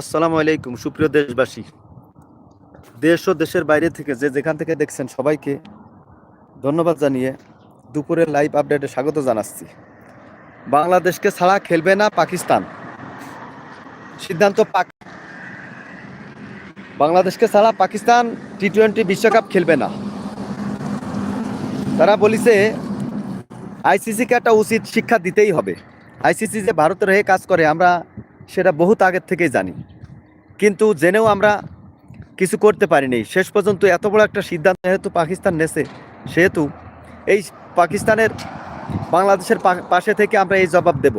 আসসালামু আলাইকুম, সুপ্রিয় দেশবাসী। দেশ ও দেশের বাইরে থেকে যে যেখান থেকে দেখছেন সবাইকে ধন্যবাদ জানিয়ে দুপুরের লাইভ আপডেটে স্বাগত জানাচ্ছি। বাংলাদেশকে ছাড়া খেলবে না পাকিস্তান। সিদ্ধান্ত পাক বাংলাদেশকে ছাড়া পাকিস্তান টি টোয়েন্টি বিশ্বকাপ খেলবে না। তারা বলিছে, আইসিসিকে একটা উচিত শিক্ষা দিতেই হবে। আইসিসি যে ভারতের হয়ে কাজ করে, আমরা সেটা বহুত আগের থেকেই জানি। কিন্তু জেনেও আমরা কিছু করতে পারিনি। শেষ পর্যন্ত এত বড় একটা সিদ্ধান্ত যেহেতু পাকিস্তান নেছে, সেহেতু এই পাকিস্তানের, বাংলাদেশের পাশে থেকে আমরা এই জবাব দেব।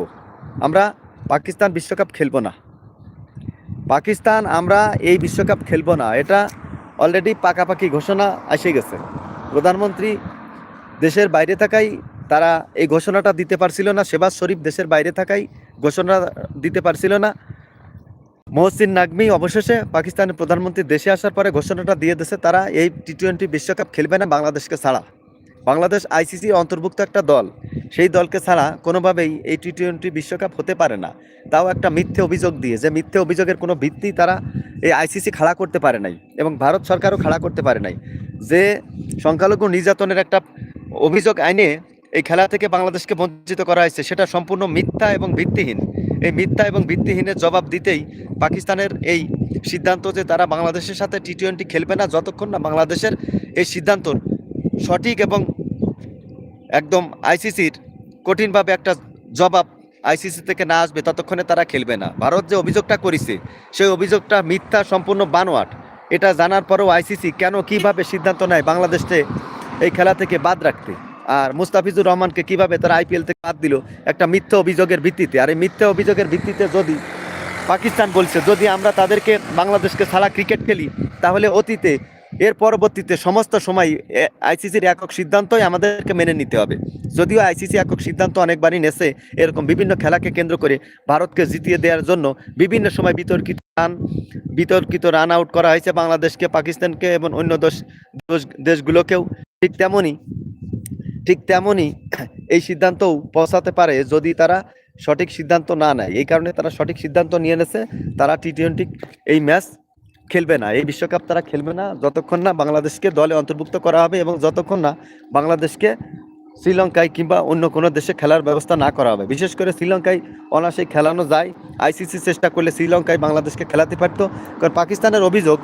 আমরা পাকিস্তান বিশ্বকাপ খেলব না। পাকিস্তান আমরা এই বিশ্বকাপ খেলব না। এটা অলরেডি পাকাপাকি ঘোষণা এসে গেছে। প্রধানমন্ত্রী দেশের বাইরে থাকাই তারা এই ঘোষণাটা দিতে পারছিল না, শেবাজ শরীফ দেশের বাইরে থাকাই ঘোষণা দিতে পারছিল না। মহসিন নাগমি অবশেষে পাকিস্তানের প্রধানমন্ত্রী দেশে আসার পরে ঘোষণাটা দিয়ে দিয়েছে, তারা এই টি টোয়েন্টি বিশ্বকাপ খেলবে না বাংলাদেশকে ছাড়া। বাংলাদেশ আইসিসি অন্তর্ভুক্ত একটা দল, সেই দলকে ছাড়া কোনোভাবেই এই টি টোয়েন্টি বিশ্বকাপ হতে পারে না। তাও একটা মিথ্যে অভিযোগ দিয়ে, যে মিথ্যে অভিযোগের কোনো ভিত্তি তারা এই আইসিসি খাড়া করতে পারে নাই এবং ভারত সরকারও খাড়া করতে পারে নাই। যে সংখ্যালঘু নির্যাতনের একটা অভিযোগ আইনে এই খেলা থেকে বাংলাদেশকে বঞ্চিত করা হয়েছে, সেটা সম্পূর্ণ মিথ্যা এবং ভিত্তিহীন। এই মিথ্যা এবং ভিত্তিহীনের জবাব দিতেই পাকিস্তানের এই সিদ্ধান্ত যে তারা বাংলাদেশের সাথে টি টোয়েন্টি খেলবে না, যতক্ষণ না বাংলাদেশের এই সিদ্ধান্ত সঠিক এবং একদম আইসিসির কঠিনভাবে একটা জবাব আইসিসি থেকে না আসবে, ততক্ষণে তারা খেলবে না। ভারত যে অভিযোগটা করেছে, সেই অভিযোগটা মিথ্যা, সম্পূর্ণ বানোয়াট। এটা জানার পরেও আইসিসি কেন, কীভাবে সিদ্ধান্ত নেয় বাংলাদেশকে এই খেলা থেকে বাদ রাখতে? আর মুস্তাফিজুর রহমানকে কীভাবে তারা আইপিএল থেকে বাদ দিল, একটা মিথ্যা অভিযোগের ভিত্তিতে। আর এই মিথ্যা অভিযোগের ভিত্তিতে যদি পাকিস্তান বলছে, যদি আমরা তাদেরকে বাংলাদেশকে ছাড়া ক্রিকেট খেলি, তাহলে অতীতে, এর পরবর্তীতে সমস্ত সময় আইসিসির একক সিদ্ধান্তই আমাদেরকে মেনে নিতে হবে। যদিও আইসিসি একক সিদ্ধান্ত অনেকবারই নেছে, এরকম বিভিন্ন খেলাকে কেন্দ্র করে ভারতকে জিতিয়ে দেওয়ার জন্য বিভিন্ন সময় বিতর্কিত রান বিতর্কিত রান আউট করা হয়েছে বাংলাদেশকে, পাকিস্তানকে এবং অন্য দেশ- দেশগুলোকেও। ঠিক তেমনই ঠিক তেমনই এই সিদ্ধান্তও পৌঁছাতে পারে যদি তারা সঠিক সিদ্ধান্ত না নেয়। এই কারণে তারা সঠিক সিদ্ধান্ত নিয়ে নেছে। তারা টি টোয়েন্টি এই ম্যাচ খেলবে না। এই বিশ্বকাপ তারা খেলবে না। যতক্ষণ না বাংলাদেশকে দলে অন্তর্ভুক্ত করা হবে এবং যতক্ষণ না বাংলাদেশকে শ্রীলঙ্কায় কিংবা অন্য কোনো দেশে খেলার ব্যবস্থা না করা হবে। বিশেষ করে শ্রীলঙ্কায় অনাসে খেলানো যায়। আইসিসি চেষ্টা করলে শ্রীলঙ্কায় বাংলাদেশকে খেলাতে পারতো। কারণ পাকিস্তানের অভিযোগ,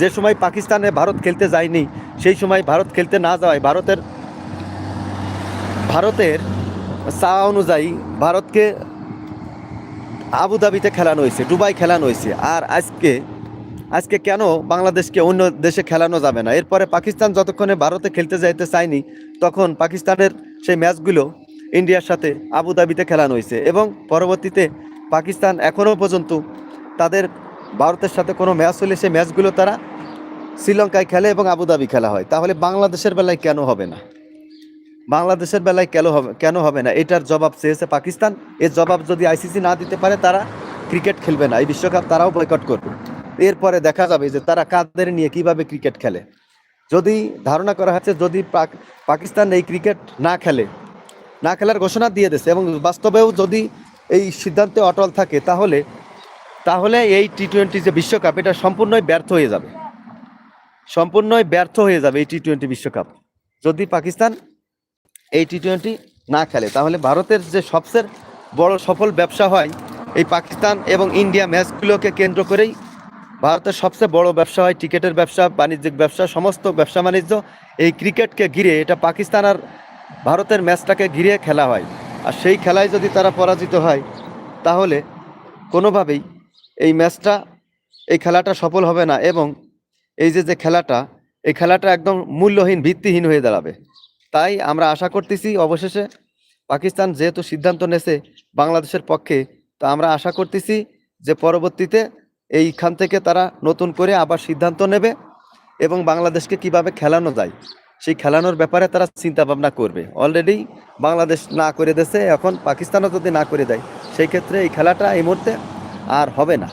যে সময় পাকিস্তানে ভারত খেলতে যায়নি, সেই সময় ভারত খেলতে না যাওয়ায় ভারতের ভারতের চা অনুযায়ী ভারতকে আবুধাবিতে খেলানো হয়েছে, দুবাই খেলানো হয়েছে। আর আজকে আজকে কেন বাংলাদেশকে অন্য দেশে খেলানো যাবে না? এরপরে পাকিস্তান যতক্ষণে ভারতে খেলতে যাইতে চায়নি, তখন পাকিস্তানের সেই ম্যাচগুলো ইন্ডিয়ার সাথে আবুধাবিতে খেলানো হয়েছে। এবং পরবর্তীতে পাকিস্তান এখনও পর্যন্ত তাদের, ভারতের সাথে কোনো ম্যাচ হলে সেই ম্যাচগুলো তারা শ্রীলঙ্কায় খেলে এবং আবুধাবি খেলা হয়। তাহলে বাংলাদেশের বেলায় কেন হবে না? বাংলাদেশের বেলায় কেন হবে কেন হবে না? এটার জবাব চেয়েছে পাকিস্তান। এর জবাব যদি আইসিসি না দিতে পারে, তারা ক্রিকেট খেলবে না। এই বিশ্বকাপ তারাও বয়কট করবে। এরপরে দেখা যাবে যে তারা কাদের নিয়ে কীভাবে ক্রিকেট খেলে। যদি ধারণা করা হচ্ছে, যদি পাকিস্তান এই ক্রিকেট না খেলে, না খেলার ঘোষণা দিয়ে দিয়েছে এবং বাস্তবেও যদি এই সিদ্ধান্তে অটল থাকে, তাহলে তাহলে এই টি টোয়েন্টি যে বিশ্বকাপ, এটা সম্পূর্ণই ব্যর্থ হয়ে যাবে। সম্পূর্ণই ব্যর্থ হয়ে যাবে এই টি টোয়েন্টি বিশ্বকাপ। যদি পাকিস্তান এই টি টোয়েন্টি না খেলে। তাহলে ভারতের যে সবচেয়ে বড় সফল ব্যবসা হয় এই পাকিস্তান এবং ইন্ডিয়া ম্যাচগুলোকে কেন্দ্র করেই ভারতের সবচেয়ে বড় ব্যবসা হয় টিকেটের ব্যবসা, বাণিজ্যিক ব্যবসা, সমস্ত ব্যবসা বাণিজ্য। এই ক্রিকেটকে ঘিরে এটা পাকিস্তান আর ভারতের ম্যাচটাকে ঘিরে খেলা হয়। আর সেই খেলায় যদি তারা পরাজিত হয়, তাহলে কোনোভাবেই এই ম্যাচটা, এই খেলাটা সফল হবে না এবং এই যে যে খেলাটা, এই খেলাটা একদম মূল্যহীন, ভিত্তিহীন হয়ে দাঁড়াবে। তাই আমরা আশা করতেছি অবশেষে পাকিস্তান যেহেতু সিদ্ধান্ত নেছে বাংলাদেশের পক্ষে, তা আমরা আশা করতেছি যে পরবর্তীতে এইখান থেকে তারা নতুন করে আবার সিদ্ধান্ত নেবে এবং বাংলাদেশকে কীভাবে খেলানো যায়, সেই খেলানোর ব্যাপারে তারা চিন্তা ভাবনা করবে। অলরেডি বাংলাদেশ না করে দেছে এখন পাকিস্তানও যদি না করে দেয়, সেই ক্ষেত্রে এই খেলাটা এই মুহূর্তে আর হবে না।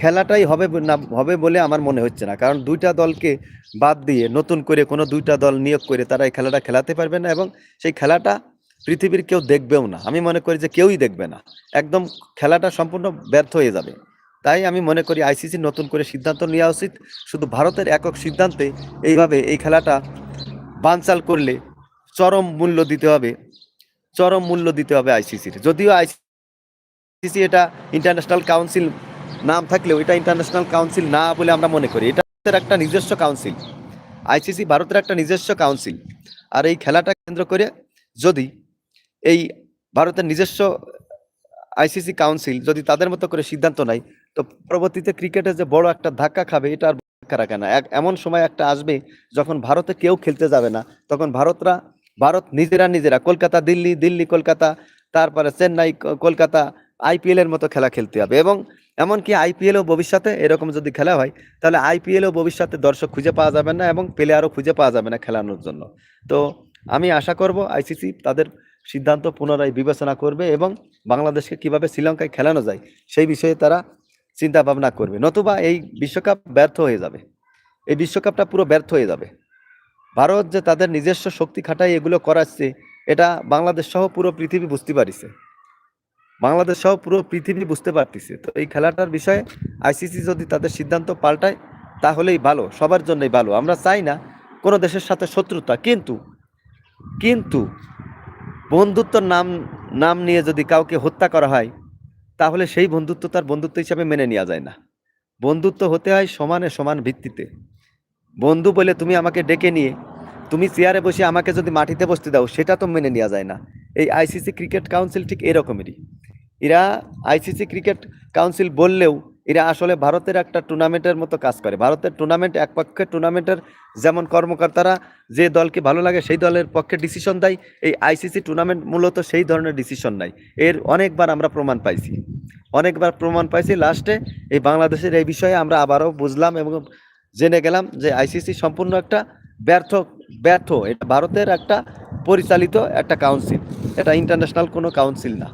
খেলাটাই হবে না, হবে বলে আমার মনে হচ্ছে না, কারণ দুইটা দলকে বাদ দিয়ে নতুন করে কোনো দুইটা দল নিয়োগ করে তারা এই খেলাটা খেলাতে পারবে না এবং সেই খেলাটা পৃথিবীর কেউ দেখবেও না। আমি মনে করি যে কেউই দেখবে না। একদম খেলাটা সম্পূর্ণ ব্যর্থ হয়ে যাবে। তাই আমি মনে করি আইসিসি নতুন করে সিদ্ধান্ত নেওয়া উচিত। শুধু ভারতের একক সিদ্ধান্তে এইভাবে এই খেলাটা বানচাল করলে চরম মূল্য দিতে হবে। চরম মূল্য দিতে হবে আইসিসির। যদিও আইসিসি এটা ইন্টারন্যাশনাল কাউন্সিল নাম থাকলেও এটা ইন্টারন্যাশনাল কাউন্সিল না বলে আমরা মনে করি। এটা ভারতের একটা নিজস্ব কাউন্সিল আইসিসি ভারতের একটা নিজস্ব কাউন্সিল আর এই খেলাটা কেন্দ্র করে যদি এই ভারতের নিজস্ব আইসিসি কাউন্সিল যদি তাদের মতো করে সিদ্ধান্ত নেয়, তো পরবর্তীতে ক্রিকেটে যে বড় একটা ধাক্কা খাবে, এটা আর ধাক্কা রাখে না। এমন সময় একটা আসবে যখন ভারতে কেউ খেলতে যাবে না, তখন ভারতরা, ভারত নিজেরা নিজেরা, কলকাতা, দিল্লি দিল্লি, কলকাতা, তারপরে চেন্নাই কলকাতা আইপিএল এর মতো খেলা খেলতে হবে এবং এমনকি আইপিএলও ভবিষ্যতে এরকম যদি খেলা হয়, তাহলে আইপিএলও ভবিষ্যতে দর্শক খুঁজে পাওয়া যাবে না এবং প্লেয়ারও খুঁজে পাওয়া যাবে না খেলানোর জন্য। তো আমি আশা করব আইসিসি তাদের সিদ্ধান্ত পুনরায় বিবেচনা করবে এবং বাংলাদেশকে কীভাবে শ্রীলঙ্কায় খেলানো যায়, সেই বিষয়ে তারা চিন্তা ভাবনা করবে। নতুবা এই বিশ্বকাপ ব্যর্থ হয়ে যাবে। এই বিশ্বকাপটা পুরো ব্যর্থ হয়ে যাবে। ভারত যে তাদের নিজস্ব শক্তি খাটাই এগুলো করাচ্ছে, এটা বাংলাদেশ সহ পুরো পৃথিবী বুঝতে পারিছে। বাংলাদেশ সহ পুরো পৃথিবী বুঝতে পারতেছে। তো এই খেলাটার বিষয়ে আইসিসি যদি তাদের সিদ্ধান্ত পাল্টায়, তাহলেই ভালো, সবার জন্যই ভালো। আমরা চাই না কোনো দেশের সাথে শত্রুতা, কিন্তু কিন্তু বন্ধুত্বর নাম নাম নিয়ে যদি কাউকে হত্যা করা হয়, তাহলে সেই বন্ধুত্ব তার বন্ধুত্ব হিসাবে মেনে নেওয়া যায় না। বন্ধুত্ব হতে হয় সমানে সমান ভিত্তিতে। বন্ধু বলে তুমি আমাকে ডেকে নিয়ে তুমি চেয়ারে বসে আমাকে যদি মাটিতে বসতে দাও, সেটা তো মেনে নেওয়া যায় না। এই আইসিসি ক্রিকেট কাউন্সিল ঠিক এরকমেরই। এরা আইসিসি ক্রিকেট কাউন্সিল বললেও এরা আসলে ভারতের একটা টুর্নামেন্টের মতো কাজ করে। ভারতের টুর্নামেন্ট এক পক্ষে টুর্নামেন্টের যেমন কর্মকর্তারা যে দলকে ভালো লাগে, সেই দলের পক্ষে ডিসিশন দেয়। এই আইসিসি টুর্নামেন্ট মূলত সেই ধরনের ডিসিশন নাই এর অনেকবার আমরা প্রমাণ পাইছি। অনেকবার প্রমাণ পাইছি লাস্টে। এই বাংলাদেশের এই বিষয়ে আমরা আবারও বুঝলাম এবং জেনে গেলাম যে আইসিসি সম্পূর্ণ একটা ব্যর্থ ব্যর্থ। এটা ভারতের একটা পরিচালিত একটা কাউন্সিল এটা ইন্টারন্যাশনাল কোনো কাউন্সিল না।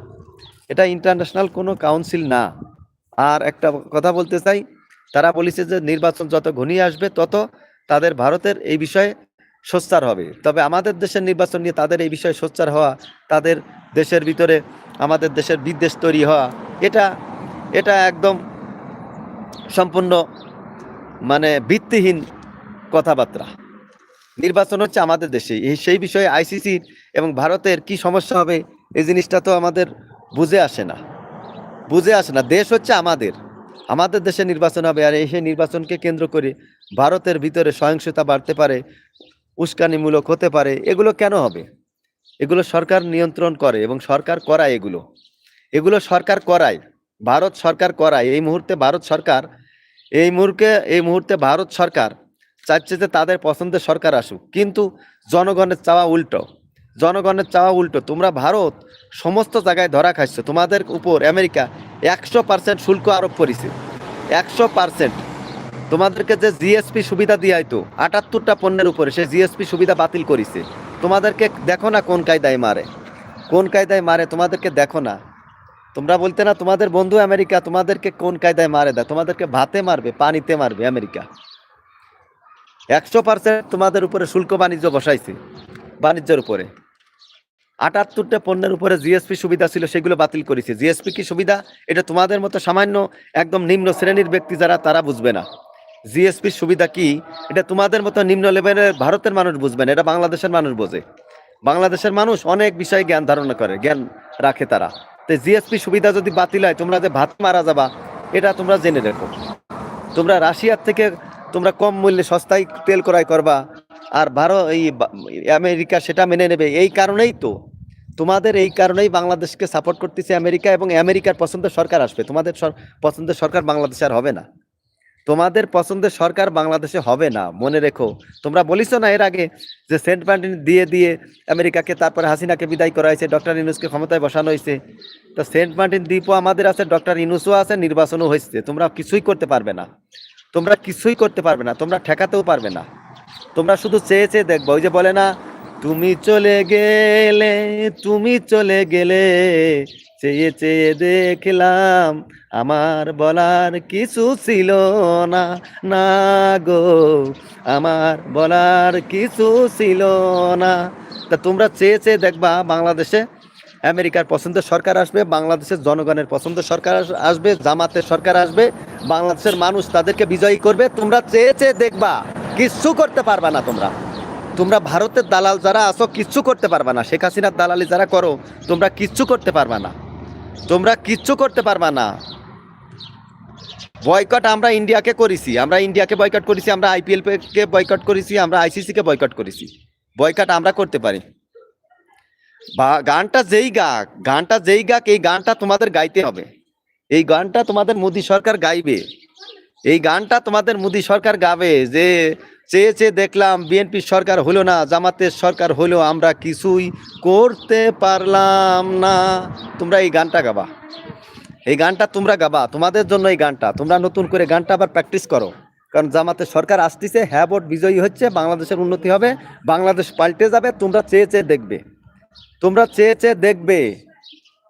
এটা ইন্টারন্যাশনাল কোনো কাউন্সিল না। আর একটা কথা বলতে চাই, তারা বলেছে যে নির্বাচন যত ঘনিয়ে আসবে, তত তাদের ভারতের এই বিষয়ে সোচ্চার হবে। তবে আমাদের দেশের নির্বাচন নিয়ে তাদের এই বিষয়ে সোচ্চার হওয়া, তাদের দেশের ভিতরে আমাদের দেশের বিদ্বেষ তৈরি হওয়া, এটা এটা একদম সম্পূর্ণ মানে ভিত্তিহীন কথাবার্তা। নির্বাচন হচ্ছে আমাদের দেশে। সেই বিষয়ে আইসিসি এবং ভারতের কি সমস্যা হবে, এই জিনিসটা তো আমাদের বুঝে আসে না। বুঝে আসে না। দেশ হচ্ছে আমাদের। আমাদের দেশে নির্বাচন হবে আর এই সেই নির্বাচনকে কেন্দ্র করে ভারতের ভিতরে সহিংসতা বাড়তে পারে, উস্কানিমূলক হতে পারে। এগুলো কেন হবে? এগুলো সরকার নিয়ন্ত্রণ করে এবং সরকার করায় এগুলো। এগুলো সরকার করায়। ভারত সরকার করায়। এই মুহূর্তে ভারত সরকার, এই মুহূর্তে এই মুহূর্তে ভারত সরকার চাচ্ছে যে তাদের পছন্দের সরকার আসুক। কিন্তু জনগণের চাওয়া উল্টো। জনগণের চাওয়া উল্টো। তোমরা ভারত সমস্ত জায়গায় ধরা খাচ্ছ তোমাদের উপর আমেরিকা একশো পার্সেন্ট শুল্ক আরোপ করেছে। একশো পার্সেন্ট তোমাদেরকে যে জিএসপি সুবিধা দিয়ে তো আটাত্তরটা পণ্যের উপরে সে জিএসপি সুবিধা বাতিল করেছে। তোমাদেরকে দেখো না কোন কায়দায় মারে। কোন কায়দায় মারে তোমাদেরকে দেখো না। তোমরা বলতে না তোমাদের বন্ধু আমেরিকা তোমাদেরকে কোন কায়দায় মারে দেয় তোমাদেরকে ভাতে মারবে, পানিতে মারবে আমেরিকা। একশো পার্সেন্ট তোমাদের উপরে শুল্ক বাণিজ্য বসাইছে, বাণিজ্যের উপরে। আটাত্তরটা পণ্যের উপরে জিএসপি সুবিধা ছিল, সেগুলো বাতিল করেছে। জিএসপি কি সুবিধা? এটা তোমাদের মতো সামান্য একদম নিম্ন শ্রেণির ব্যক্তি যারা, তারা বুঝবে না। জিএসপি সুবিধা কি? এটা তোমাদের মতো নিম্ন লেভেলের ভারতের মানুষ বুঝবে না, এটা বাংলাদেশের মানুষ বোঝে। বাংলাদেশের মানুষ অনেক বিষয়ে জ্ঞান ধারণা করে, জ্ঞান রাখে তারা। তো জিএসপি সুবিধা যদি বাতিল হয়, তোমরা যে ভাত মারা যাবা, এটা তোমরা জেনে রেখো। তোমরা রাশিয়ার থেকে তোমরা কম মূল্যে সস্তায় তেল ক্রয় করবা, আর ভারত এই আমেরিকা সেটা মেনে নেবে। এই কারণেই তো, তোমাদের এই কারণেই বাংলাদেশকে সাপোর্ট করতেছে আমেরিকা এবং আমেরিকার পছন্দের সরকার আসবে। তোমাদের পছন্দের সরকার বাংলাদেশে আর হবে না। তোমাদের পছন্দের সরকার বাংলাদেশে হবে না, মনে রেখো। তোমরা বলিস না এর আগে যে সেন্ট মার্টিন দিয়ে দিয়ে আমেরিকাকে, তারপরে হাসিনাকে বিদায় করা হয়েছে ডক্টর ইনুসকে ক্ষমতায় বসানো হয়েছে তো সেন্ট মার্টিন দ্বীপও আমাদের আছে, ডক্টর ইনুসও আছে, নির্বাচনও হয়েছে তোমরা কিছুই করতে পারবে না। তোমরা কিছুই করতে পারবে না, তোমরা ঠেকাতেও পারবে না। তোমরা শুধু চেয়ে চেয়ে দেখব, ওই যে বলে না, তুমি চলে গেলে, তুমি চলে গেলে, চেয়ে চেয়ে দেখলাম, আমার বলার কিছু ছিল না না গো, আমার বলার কিছু ছিল না। তা তোমরা চেয়ে চেয়ে দেখবা বাংলাদেশে আমেরিকার পছন্দের সরকার আসবে, বাংলাদেশের জনগণের পছন্দের সরকার আসবে, জামাতের সরকার আসবে, বাংলাদেশের মানুষ তাদেরকে বিজয়ী করবে। তোমরা চেয়ে চেয়ে দেখবা, কিচ্ছু করতে পারবা না তোমরা। তোমরা ভারতের দালাল যারা আসো কিচ্ছু করতে পারবা না। শেখ হাসিনার দালালি যারা করো, তোমরা কিচ্ছু করতে পারবা না। তোমরা কিচ্ছু করতে পারবা না। বয়কট আমরা ইন্ডিয়াকে করেছি। আমরা ইন্ডিয়াকে বয়কট করেছি, আমরা আইপিএল কে বয়কট করেছি, আমরা আইসিসি কে বয়কট করেছি। বয়কট আমরা করতে পারি। বা গানটা যেই গাক, গানটা যেই গাক, এই গানটা তোমাদের গাইতে হবে। এই গানটা তোমাদের মোদী সরকার গাইবে। এই গানটা তোমাদের মোদী সরকার গাবে যে চেয়ে চেয়ে দেখলাম বিএনপি সরকার হলো না, জামাতের সরকার হলো, আমরা কিছুই করতে পারলাম না। তোমরা এই গানটা গাবা। এই গানটা তোমরা গাবা, তোমাদের জন্য এই গানটা। তোমরা নতুন করে গানটা আবার প্র্যাকটিস করো। কারণ জামাতের সরকার আসতেছে হ্যাঁ বিজয়ী হচ্ছে, বাংলাদেশের উন্নতি হবে, বাংলাদেশ পাল্টে যাবে, তোমরা চেয়ে চেয়ে দেখবে। তোমরা চেয়ে চেয়ে দেখবে।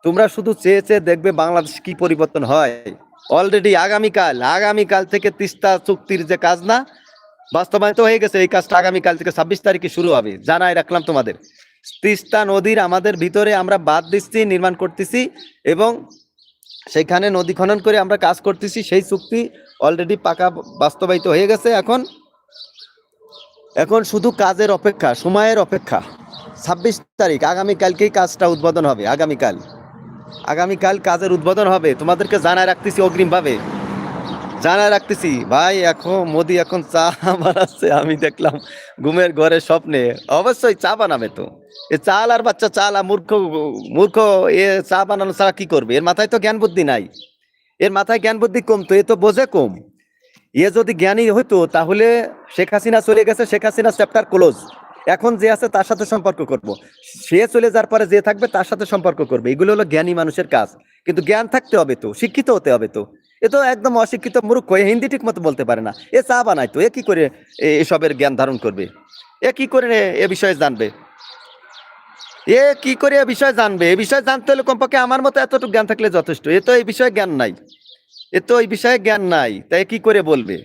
তোমরা শুধু চেয়ে চেয়ে দেখবে বাংলাদেশ কি পরিবর্তন হয়। অলরেডি আগামীকাল আগামীকাল থেকে তিস্তা চুক্তির যে কাজ না, বাস্তবায়িত হয়ে গেছে, এই কাজটা আগামীকাল থেকে ছাব্বিশ তারিখে শুরু হবে। জানাই রাখলাম তোমাদের। তিস্তা নদীর আমাদের ভিতরে আমরা বাদ দিচ্ছি, নির্মাণ করতেছি এবং সেখানে নদী খনন করে আমরা কাজ করতেছি। সেই চুক্তি অলরেডি পাকা বাস্তবায়িত হয়ে গেছে এখন। এখন শুধু কাজের অপেক্ষা, সময়ের অপেক্ষা। ছাব্বিশ তারিখ আগামীকালকেই কাজটা উদ্বোধন হবে? আগামীকাল আগামীকাল কাজের উদ্বোধন হবে। তোমাদেরকে জানায় রাখতেছি অগ্রিমভাবে। জানায় রাখতেছি, ভাই, এখন মোদি এখন চা বানাচ্ছে। আমি দেখলাম ঘুমের ঘরে স্বপ্নে। অবশ্যই চা বানাবে তো। এ চাল আর বাচ্চা চাল আর মূর্খ মূর্খ, এ চা বানানো ছাড়া কি করবে? এর মাথায় তো জ্ঞান বুদ্ধি নাই। এর মাথায় জ্ঞান বুদ্ধি কম তো, এ তো বোঝে কম। এ যদি জ্ঞানী হইতো, তাহলে শেখ হাসিনা চলে গেছে, শেখ হাসিনা চ্যাপ্টার ক্লোজ এখন যে আছে তার সাথে সম্পর্ক করব। সে চলে যাওয়ার পরে যে থাকবে তার সাথে সম্পর্ক করবে। এগুলো হলো জ্ঞানী মানুষের কাজ। কিন্তু জ্ঞান থাকতে হবে তো, শিক্ষিত হতে হবে তো। এ তো একদম অশিক্ষিত মূর্খ, এ হিন্দি ঠিক মতো বলতে পারে না। এ চা বানায় তো, এ কি করে এসবের জ্ঞান ধারণ করবে? এ কি করে এ বিষয়ে জানবে? এ কি করে এ বিষয়ে জানবে? এ বিষয়ে জানতে হলে কমপক্ষে আমার মতো এতটুকু জ্ঞান থাকলে যথেষ্ট। এ তো এই বিষয়ে জ্ঞান নাই। এ তো এই বিষয়ে জ্ঞান নাই। তাই কি করে বলবে?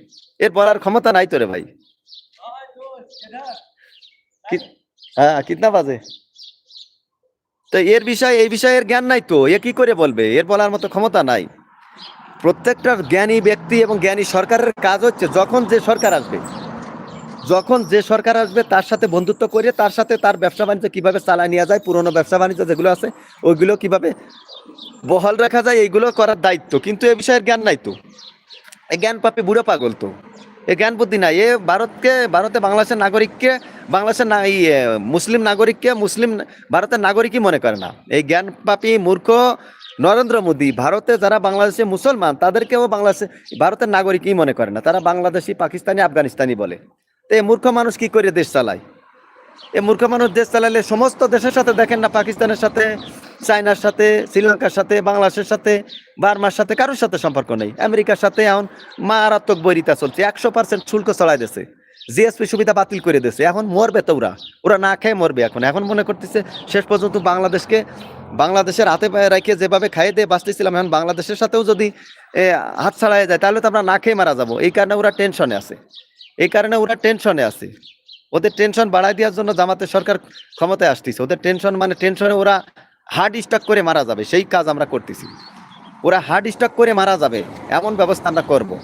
এর বলার ক্ষমতা নাই তো রে ভাই। হ্যাঁ কিতনা বাজে? তো এর বিষয়ে এই বিষয়ে এর জ্ঞান নাই তো। এ কি করে বলবে? এর বলার মতো ক্ষমতা নাই। প্রত্যেকটা জ্ঞানী ব্যক্তি এবং জ্ঞানী সরকারের কাজ হচ্ছে যখন যে সরকার আসবে, যখন যে সরকার আসবে, তার সাথে বন্ধুত্ব করে তার সাথে তার ব্যবসা বাণিজ্য কীভাবে চালায় নেওয়া যায়, পুরনো ব্যবসা বাণিজ্য যেগুলো আছে, ওইগুলো কীভাবে বহাল রাখা যায়, এইগুলো করার দায়িত্ব। কিন্তু এ বিষয়ের জ্ঞান নাই তো। জ্ঞান পাপি বুড়ো পাগল তো। এ জ্ঞান বুদ্ধি নাই। এ ভারতকে, ভারতে বাংলাদেশের নাগরিককে, বাংলাদেশের না মুসলিম নাগরিককে মুসলিম ভারতের নাগরিকই মনে করে না। এই জ্ঞান পাপি মূর্খ নরেন্দ্র মোদী, ভারতে যারা বাংলাদেশে মুসলমান, তাদেরকেও বাংলাদেশে ভারতের নাগরিকই মনে করে না। তারা বাংলাদেশি, পাকিস্তানি, আফগানিস্তানি বলে। তো এই মূর্খ মানুষ কি করে দেশ চালায়? এ মূর্খ মানুষ দেশ চালালে সমস্ত দেশের সাথে দেখেন না, পাকিস্তানের সাথে, চায়নার সাথে, শ্রীলঙ্কার সাথে, বাংলাদেশের সাথে, বার্মার সাথে, কারোর সাথে সম্পর্ক নেই। আমেরিকার সাথে এখন মারাত্মক বৈরিতা চলছে, একশো পার্সেন্ট শুল্ক চড়াই দিয়েছে। জিএসপি সুবিধা বাতিল করে দিয়েছে, এখন মরবে তো ওরা। ওরা না খেয়ে মরবে এখন। এখন মনে করতেছে, শেষ পর্যন্ত বাংলাদেশকে, বাংলাদেশের হাতে পায়ে রেখে যেভাবে খাইয়ে দিয়ে বাঁচতেছিলাম, এখন বাংলাদেশের সাথেও যদি হাত ছাড়াই যায়, তাহলে তো আমরা না খেয়ে মারা যাব। এই কারণে ওরা টেনশনে আছে। এই কারণে ওরা টেনশনে আছে। ওদের টেনশন বাড়াই দেওয়ার জন্য জামাতের সরকার ক্ষমতায় আসতেছে। ওদের টেনশন মানে টেনশনে ওরা হার্ট স্ট্রোক করে মারা যাবে, সেই কাজ আমরা করতেছি। ওরা হার্ট স্ট্রোক করে মারা যাবে, এমন ব্যবস্থা আমরা করব।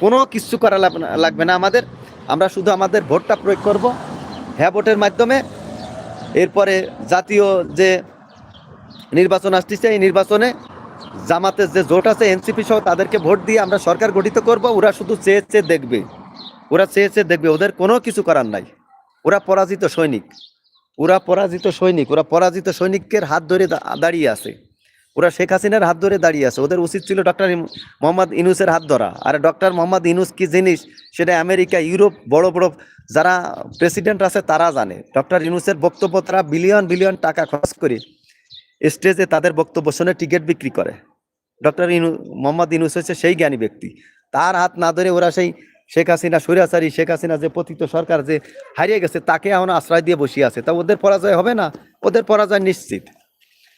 কোনো কিছু করা লাগ- লাগবে না আমাদের। আমরা শুধু আমাদের ভোটটা প্রয়োগ করব। হ্যাঁ ভোটের মাধ্যমে এরপরে জাতীয় যে নির্বাচন আসতেছে, এই নির্বাচনে জামাতের যে জোট আছে, এনসিপি সহ তাদেরকে ভোট দিয়ে আমরা সরকার গঠিত করব। ওরা শুধু চেয়ে চেয়ে দেখবে। ওরা চেয়ে চেয়ে দেখবে। ওদের কোনো কিছু করার নাই। ওরা পরাজিত সৈনিক। ওরা পরাজিত সৈনিক। ওরা পরাজিত সৈনিকের হাত ধরে দাঁড়িয়ে আছে। ওরা শেখ হাসিনার হাত ধরে দাঁড়িয়ে আছে। ওদের উচিত ছিল ডক্টর মোহাম্মদ ইনুসের হাত ধরা। আর ডক্টর মোহাম্মদ ইনুস কি জিনিস সেটা আমেরিকা, ইউরোপ, বড় বড় যারা প্রেসিডেন্ট আছে তারা জানে। ডক্টর ইনুসের বক্তব্য তারা বিলিয়ন বিলিয়ন টাকা খরচ করে স্টেজে তাদের বক্তব্য শুনে টিকিট বিক্রি করে। ডক্টর ইনু মোহাম্মদ ইনুস হচ্ছে সেই জ্ঞানী ব্যক্তি। তার হাত না ধরে ওরা সেই শেখ হাসিনা স্বৈরাচারী শেখ হাসিনা যে পতিত সরকার যে হারিয়ে গেছে, তাকে এখন আশ্রয় দিয়ে বসে আছে। তা ওদের পরাজয় হবে না? ওদের পরাজয় নিশ্চিত।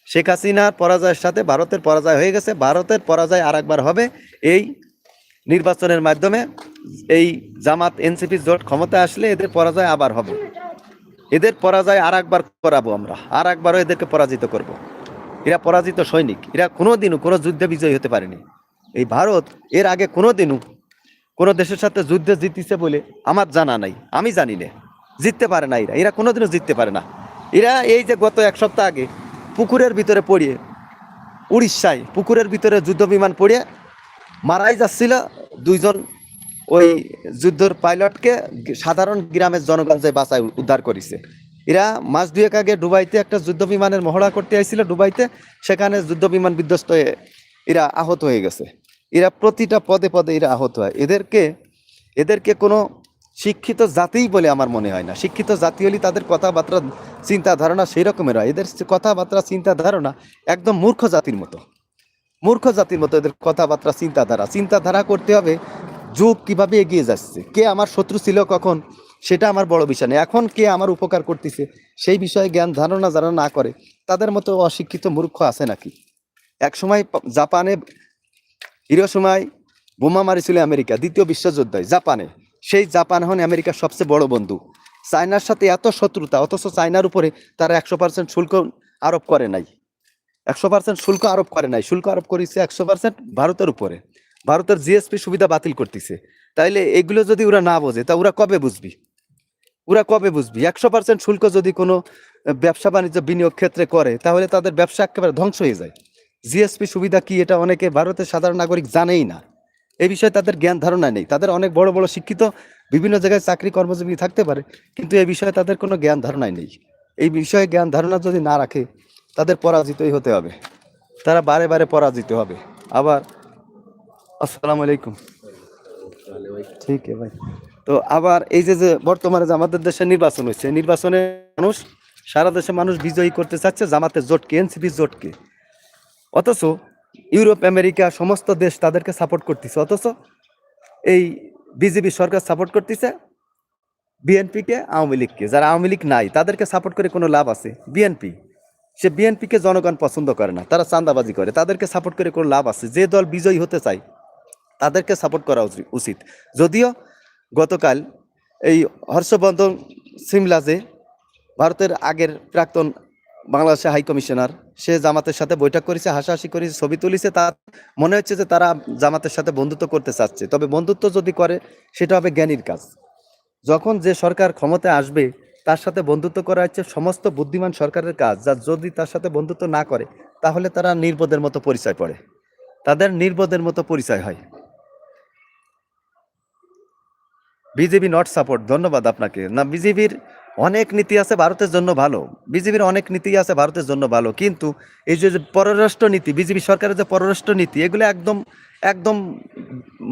শেখ হাসিনার পরাজয়ের সাথে ভারতের পরাজয় হয়ে গেছে। ভারতের পরাজয় আর একবার হবে এই নির্বাচনের মাধ্যমে। এই জামাত, এনসিপি জোট ক্ষমতায় আসলে এদের পরাজয় আবার হবে। এদের পরাজয় আর একবার করাবো আমরা। আর একবারও এদেরকে পরাজিত করব। এরা পরাজিত সৈনিক। এরা কোনোদিনও কোনো যুদ্ধে বিজয়ী হতে পারেনি। এই ভারত এর আগে কোনোদিনও কোনো দেশের সাথে যুদ্ধে জিতিছে বলে আমার জানা নাই, আমি জানি না। জিততে পারে না এরা এরা কোনোদিনও জিততে পারে না। এরা এই যে গত এক সপ্তাহ আগে পুকুরের ভিতরে পড়িয়ে, উড়িষ্যায় পুকুরের ভিতরে যুদ্ধ বিমান পড়িয়ে মারাই যাচ্ছিল দুইজন ওই যুদ্ধর পাইলটকে সাধারণ গ্রামের জনগণ যে বাসায় উদ্ধার করেছে। এরা মাস দুয়েক আগে ডুবাইতে একটা যুদ্ধ বিমানের মহড়া করতে আইছিল ডুবাইতে সেখানে যুদ্ধ বিমান বিধ্বস্ত হয়ে এরা আহত হয়ে গেছে। এরা প্রতিটা পদে পদে এরা আহত হয়। এদেরকে এদেরকে কোনো শিক্ষিত জাতিই বলে আমার মনে হয় না। শিক্ষিত জাতি হলে তাদের কথাবার্তা চিন্তা ধারণা সেই রকমের হয়। এদের কথাবার্তা চিন্তা ধারণা একদম মূর্খ জাতির মতো। মূর্খ জাতির মতো এদের কথাবার্তা, চিন্তাধারা। চিন্তাধারা করতে হবে, যুগ কীভাবে এগিয়ে যাচ্ছে? কে আমার শত্রু ছিল কখন? সেটা আমার বড় বিষয় নেই এখন কে আমার উপকার করতেছে? সেই বিষয়ে জ্ঞান, ধারণা যারা না করে, তাদের মতো অশিক্ষিত মূর্খ আছে নাকি? এক সময় জাপানে হিরো সময় বোমা মারিছিল আমেরিকা, দ্বিতীয় বিশ্বযুদ্ধে জাপানে। সেই জাপান হন আমেরিকার সবচেয়ে বড় বন্ধু। চায়নার সাথে এত শত্রুতা, অথচ চায়নার উপরে তারা একশো পার্সেন্ট শুল্ক আরোপ করে নাই। একশো পার্সেন্ট শুল্ক আরোপ করে নাই। শুল্ক আরোপ করেছে একশো পার্সেন্ট ভারতের উপরে। ভারতের জিএসপি সুবিধা বাতিল করতেছে। তাইলে এগুলো যদি ওরা না বোঝে, তা ওরা কবে বুঝবি? ওরা কবে বুঝবি? একশো পার্সেন্ট শুল্ক যদি কোনো ব্যবসা বাণিজ্য বিনিয়োগ ক্ষেত্রে করে, তাহলে তাদের ব্যবসা একেবারে ধ্বংস হয়ে যায়। জিএসপি সুবিধা কি এটা অনেকে ভারতের সাধারণ নাগরিক জানেই না। এই বিষয়ে তাদের জ্ঞান ধারণা নেই। তাদের অনেক বড় বড় শিক্ষিত বিভিন্ন জায়গায় চাকরি কর্মজীবী থাকতে পারে, কিন্তু এই বিষয়ে তাদের কোনো জ্ঞান ধারণাই নেই। এই বিষয়ে জ্ঞান ধারণা যদি না রাখে, তাদের পরাজিতই হতে হবে। তারা বারে বারে পরাজিত হবে। আবার, আসসালামু আলাইকুম। ঠিক ভাই। তো আবার এই যে যে বর্তমানে যে আমাদের দেশে নির্বাচন হচ্ছে নির্বাচনে মানুষ, সারা দেশে মানুষ বিজয়ী করতে চাচ্ছে জামাতের জোটকে এনসিপি জোটকে। অথচ ইউরোপ, আমেরিকা সমস্ত দেশ তাদেরকে সাপোর্ট করতেছে। অথচ এই বিজেপি সরকার সাপোর্ট করতেছে বিএনপিকে আওয়ামী লীগকে। যারা আওয়ামী লীগ নাই, তাদেরকে সাপোর্ট করে কোনো লাভ আছে? বিএনপি সে বিএনপিকে জনগণ পছন্দ করে না, তারা চাঁদাবাজি করে। তাদেরকে সাপোর্ট করে কোনো লাভ আছে? যে দল বিজয়ী হতে চায়, তাদেরকে সাপোর্ট করা উচি- উচিত। যদিও গতকাল এই হর্ষবর্ধন সিমলাজে ভারতের আগের প্রাক্তন বাংলাদেশের হাই কমিশনার সে জামাতের সাথে বৈঠক করেছে, হাসাহাসি করেছে, ছবি তুলিছে, তার মনে হচ্ছে যে তারা জামাতের সাথে বন্ধুত্ব করতে চাচ্ছে। তবে বন্ধুত্ব যদি করে, সেটা হবে জ্ঞানীর কাজ। যখন যে সরকার ক্ষমতায় আসবে, তার সাথে বন্ধুত্ব করা হচ্ছে সমস্ত বুদ্ধিমান সরকারের কাজ, যা যদি তার সাথে বন্ধুত্ব না করে, তাহলে তারা নির্বোধের মতো পরিচয় পড়ে। তাদের নির্বোধের মতো পরিচয় হয়। বিজেপি নট সাপোর্ট ধন্যবাদ আপনাকে। না, বিজেপির অনেক নীতি আছে ভারতের জন্য ভালো। বিজেপির অনেক নীতি আছে ভারতের জন্য ভালো। কিন্তু এই যে পররাষ্ট্র নীতি, বিজেপি সরকারের যে পররাষ্ট্র নীতি, এগুলো একদম একদম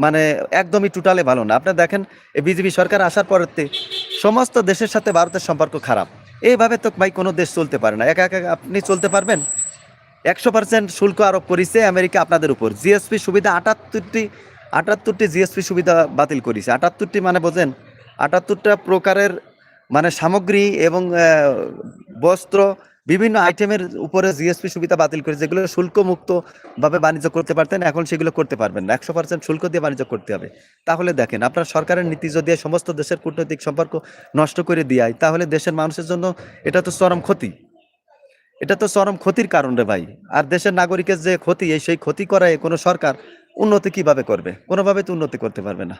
মানে একদমই টোটালে ভালো না। আপনি দেখেন, এই বিজেপি সরকার আসার পরেতে সমস্ত দেশের সাথে ভারতের সম্পর্ক খারাপ। এইভাবে তো ভাই কোনো দেশ চলতে পারে না। একা একা আপনি চলতে পারবেন? একশো পার্সেন্ট শুল্ক আরোপ করেছে আমেরিকা আপনাদের উপর। জিএসপি সুবিধা আটাত্তরটি আটাত্তরটি জিএসপি সুবিধা বাতিল করেছে। আটাত্তরটি মানে বোঝেন, আটাত্তরটা প্রকারের মানে সামগ্রী এবং বস্ত্র বিভিন্ন আইটেমের উপরে জিএসপি সুবিধা বাতিল করে যেগুলো শুল্কমুক্ত ভাবে বাণিজ্য করতে পারতেন, এখন সেগুলো করতে পারবেন না। একশো পার্সেন্ট শুল্ক দিয়ে বাণিজ্য করতে হবে। তাহলে দেখেন, আপনার সরকারের নীতি যদি সমস্ত দেশের কূটনৈতিক সম্পর্ক নষ্ট করে দেয়, তাহলে দেশের মানুষের জন্য এটা তো চরম ক্ষতি। এটা তো চরম ক্ষতির কারণ রে ভাই। আর দেশের নাগরিকের যে ক্ষতি, এই সেই ক্ষতি করায় কোনো সরকার উন্নতি কীভাবে করবে? কোনোভাবে তো উন্নতি করতে পারবে না।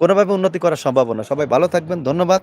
কোনোভাবে উন্নতি করা সম্ভব না। সবাই ভালো থাকবেন, ধন্যবাদ।